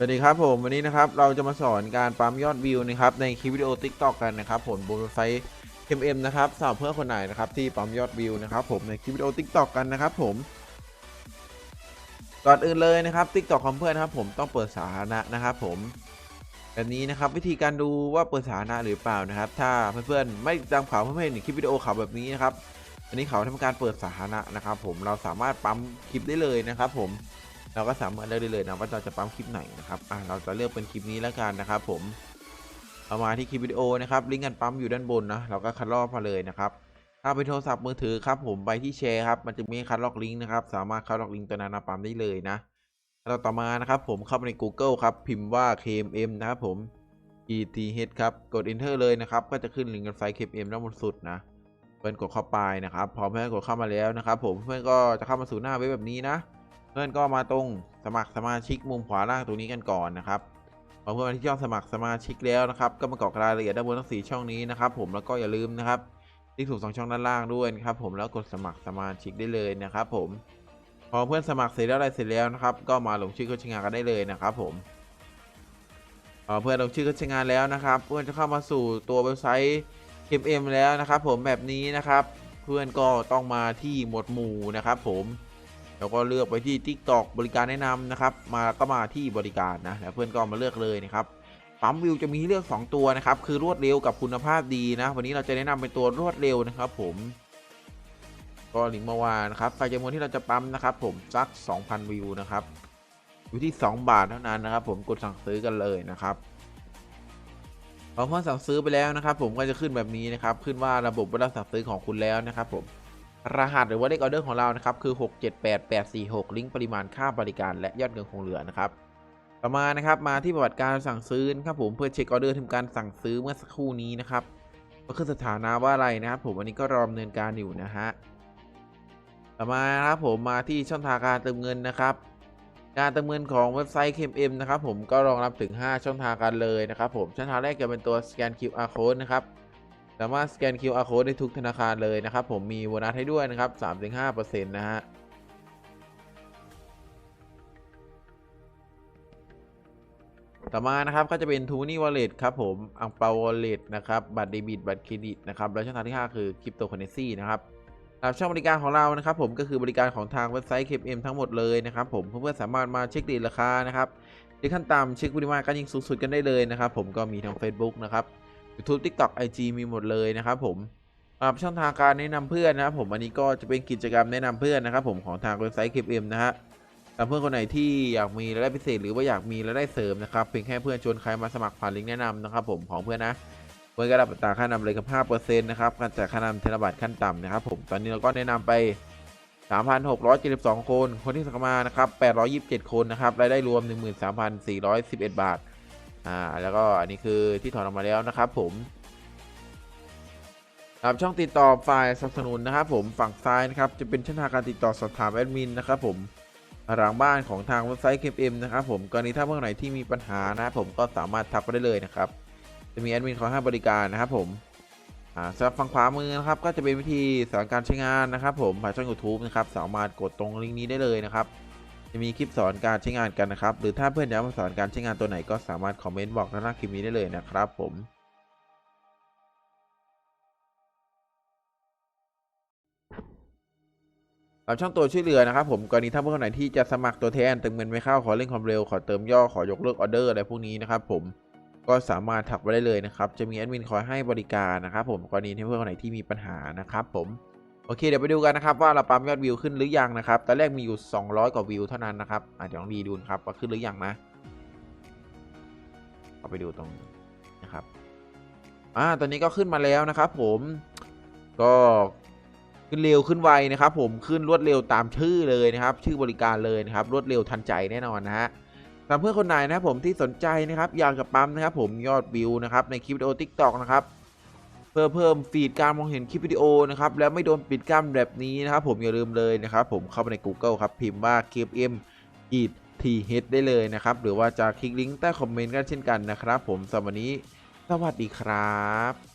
สวัสดีครับผมวันนี้นะครับเราจะมาสอนการปั๊มยอดวิวนะครับในคลิปวิดีโอ Tik t o อกันนะครับผมบนเว็บไซต์ KMM นะครับสำหรับเพื่อนคนไหนนะครับที่ปั๊มยอดวิวนะครับผมในคลิปวิดีโอ Tik t o อกันนะครับผมก่อนอื่นเลยนะครับ Tik t o อกของเพื่อนนะครับผมต้องเปิดสาธารณะนะครับผมแบบนี้นะครับวิธีการดูว่าเปิดสาธารณะหรือเปล่านะครับ ถ้าเพื่อนๆไม่จำเขาเพื่อนๆเห็นคลิปวิดีโอเขาแบบนี้นะครับอันนี้เขาทำการเปิดสาธารณะนะครับ ผมเราสามารถปั๊มคลิปได้เลยนะครับ ผม เราก็สามารถเลือกได้เลยนะว่าเราจะปั๊มคลิปไหนนะครับอะเราจะเลือกเป็นคลิปนี้แล้วกันนะครับผมเอามาที่คลิปวิดีโอนะครับลิงก์การปั๊มอยู่ด้านบนนะเราก็คัดลอกมาเลยนะครับถ้าเป็นโทรศัพท์มือถือครับผมไปที่แชร์ครับมันจะมีคัดลอกลิงก์นะครับสามารถคัดลอกลิงก์ตัวนั้นมาปั๊มได้เลยนะแล้วต่อมานะครับผมเข้าไปใน Google ครับพิมพ์ว่า KMM นะครับผม ETH ครับกด Enter เลยนะครับก็จะขึ้นลิงก์กันไฟ KMM ด้านบนสุดนะเพื่อนกดเข้าไปนะครับพอเพื่อนกดเข้ามาแล้วนะครับผมเพื่อนก็จะเข้ามาสู่หน้าเว็บแบบนี้นะ พื่อนก็มาตรงสมัครสมาชิกมุมขวาล่างตรงนี้กันก่อนนะครับพอเพื่อนที่ช่องสมัครสมาชิกแล้วนะครับ ก็มากรอกรายละเอียดด้านบนทั้งสี่ช่องนี้นะครับ ผมแล้วก็อย่าลืมนะครับที่ถูกสองช่องด้านล่างด้วยนะครับผมแล้วกดสมัครสมาชิกได้เลยนะครับ ผมพอเพื่อนสมัครเสร็จแล้วอะไรเสร็จแล้วนะครับ ก็มาลงชื่อเข้าใช้งานกันได้เลยนะครับ ผมพอเพื่อนลงชื่อเข้าใช้งานแล้วนะครับ เพื่อนจะเข้ามาสู่ตัวเว็บไซต์ KM แล้วนะครับ ผมแบบนี้นะครับ เพื่อนก็ต้องมาที่หมวดหมู่นะครับ ผม แล้วก็เลือกไปที่ TikTok บริการแนะนำนะครับ มาก็มาที่บริการนะแล้วเพื่อนก็มาเลือกเลยนะครับปั๊มวิวจะมีเลือก 2 ตัวนะครับ คือรวดเร็วกับคุณภาพดีนะ วันนี้เราจะแนะนำเป็นตัวรวดเร็วนะครับผม ก็ลิงก์มาวานะครับไฟจำนวนที่เราจะปั๊มนะครับ ผมสัก 2,000 วิวนะครับ อยู่ที่ 2 บาทเท่านั้นนะครับ ผมกดสั่งซื้อกันเลยนะครับพอเพื่อนสั่งซื้อไปแล้วนะครับ ผมก็จะขึ้นแบบนี้นะครับ ขึ้นว่าระบบรับสั่งซื้อของคุณแล้วนะครับ ผม รหัสหรือว่าเลขออเดอร์ของเรานะครับคือ 678846 ลิงก์ปริมาณค่าบริการและยอดเงินคงเหลือนะครับต่อมานะครับมาที่ประวัติการสั่งซื้อนะครับผมเพื่อเช็คออเดอร์ทำการสั่งซื้อเมื่อสักครู่นี้นะครับก็คือสถานะว่าอะไรนะครับผมอันนี้ก็รอดำเนินการอยู่นะฮะต่อมานะครับผมมาที่ช่องทางการเติมเงินนะครับ การเติมเงินของเว็บไซต์ KMM นะครับผมก็รองรับถึง 5 ช่องทางกันเลยนะครับผมช่องทางแรกจะเป็นตัวสแกน QR code นะครับ สามารถสแกน QR code ได้ทุกธนาคารเลยนะครับ ผมมีโบนัสให้ด้วยนะครับ 3-5%นะฮะต่อมานะครับก็จะเป็นทูนี่วอลเล็ตครับผมอังเปาวอลเล็ตนะครับบัตรเดบิตบัตรเครดิตนะครับแล้วช่องทางที่ 5 คือคริปโตเคอเรนซีนะครับสำหรับช่องบริการของเรานะครับผมก็คือบริการของทางเว็บไซต์ KM ทั้งหมดเลยนะครับผมเพื่อนๆสามารถมาเช็คดีราคานะครับในขั้นต่ำเช็คปริมาณการยิงสูงสุดกันได้เลยนะครับผมก็มีทาง Facebook นะครับ YouTube TikTok IG มีหมดเลยนะครับผมสำหรับช่องทางการแนะนำเพื่อนนะครับผมอันนี้ก็จะเป็นกิจกรรมแนะนำเพื่อนนะครับผมของทางเว็บไซต์ KM นะฮะสำหรับเพื่อนคนไหนที่อยากมีรายได้พิเศษหรือว่าอยากมีรายได้เสริมนะครับเพียงแค่เพื่อนชวนใครมาสมัครผ่านลิงก์แนะนำนะครับผมของเพื่อนนะเพื่อนก็รับตาค่านาเลยกับ5%นะครับการจ่ายค่านาเทราบาทขั้นต่ำนะครับผมตอนนี้เราก็แนะนำไป 3,672 คน คนที่สมัครมานะครับ827 คนนะครับรายได้รวม 13,411 บาท อ่าแล้วก็อันนี้คือที่ถอนออกมาแล้วนะครับผมครับช่องติดต่อฝ่ายสนับสนุนนะครับผมฝั่งซ้ายนะครับจะเป็นช่องทางการติดต่อสอบถามแอดมินนะครับผมหลังบ้านของทางเว็บไซต์ KM นะครับผมกรณีถ้าเมื่อไหร่ที่มีปัญหานะครับผมก็สามารถทักไปได้เลยนะครับ จะมีแอดมินคอยให้บริการนะครับผมอ่าสำหรับฝั่งขวามือนะครับก็จะเป็นวิธีสอนการใช้งานนะครับ ผมผ่านช่อง YouTube นะครับสามารถกดตรงลิงก์นี้ได้เลยนะครับ จะมีคลิปสอนการใช้งานกันนะครับ หรือถ้าเพื่อนอยากมาสอนการใช้งานตัวไหนก็สามารถคอมเมนต์บอกด้านล่าคลิปนี้ได้เลยนะครับผมกับช่องตัวช่วยเหลือนะครับผมกรณีถ้าเพื่อนคนไหนที่จะสมัครตัวแทนเติมเงินไม่เข้าขอเร่งความเร็วขอเติมย่อขอยกเลิกออเดอร์อะไรพวกนี้นะครับผมก็สามารถถักไปได้เลยนะครับ จะมีแอดมินคอยให้บริการนะครับผมกรณีที่เพื่อนคนไหนที่มีปัญหานะครับผม โอเคเดี๋ยวไปดูกันนะครับว่าเราปั๊มยอดวิวขึ้นหรือยังนะครับตอนแรกมีอยู่ 200 กว่าวิวเท่านั้นนะครับอะเดี๋ยวลองดีดูนะครับว่าขึ้นหรือยังนะเอาไปดูตรงนี้นะครับอ่าตอนนี้ก็ขึ้นมาแล้วนะครับผมก็ขึ้นเร็วขึ้นไวนะครับ ผมขึ้นรวดเร็วตามชื่อเลยนะครับ ชื่อบริการเลยนะครับรวดเร็วทันใจแน่นอนนะฮะสำหรับเพื่อนคนไหนนะครับผมที่สนใจนะครับอยากจะปั๊มนะครับ ผมยอดวิวนะครับในคลิปวิดีโอ TikTok นะครับ เพื่อเพิ่มฟีดการมองเห็นคลิปวิดีโอนะครับแล้วไม่โดนปิดกั้นแบบนี้นะครับผมอย่าลืมเลยนะครับผมเข้าไปใน Google ครับพิมพ์ว่า KM กีด TH ได้เลยนะครับหรือว่าจะคลิกลิงก์ใต้คอมเมนต์กันเช่นกันนะครับผมสำหรับวันนี้สวัสดีครับ